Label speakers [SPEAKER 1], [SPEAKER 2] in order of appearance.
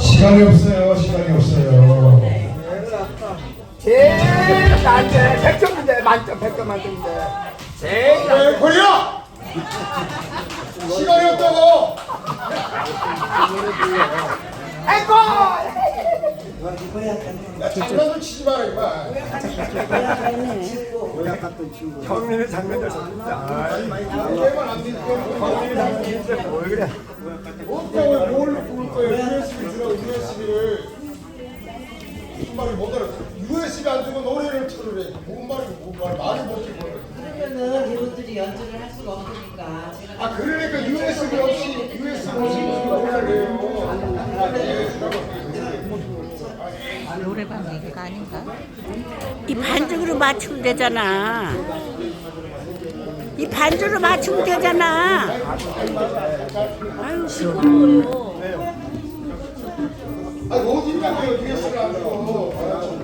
[SPEAKER 1] 시간이 없어요. 시간이 없어요. 제일 난데 100점인데 만점 100점 만점인데 제일
[SPEAKER 2] 네, 걸려! 시간이 없다고!
[SPEAKER 1] 에코! 고
[SPEAKER 2] 야, 장난도 치지 마라 이마.
[SPEAKER 1] 형님의 장면들 진짜
[SPEAKER 2] 게임은 안 때문에.
[SPEAKER 1] 형님의 장면 진짜 뭘 그래
[SPEAKER 2] 없다고 뭘 부를 거예요? USB 주라고 USB를. 무슨 말을 못 알아. USB 안 주고 노래를 틀으래. 뭔 말이고 뭔 말. 말을 못해 뭘.
[SPEAKER 3] 그러면은 이분들이 연주를 할 수가 없으니까 제가
[SPEAKER 2] 아 그러니까
[SPEAKER 4] 노래방 얘기가 아닌가?
[SPEAKER 5] 이 반죽으로 맞추면 되잖아. 이 반죽으로 맞추면 되잖아. 아유,
[SPEAKER 2] 아 어디가 주고.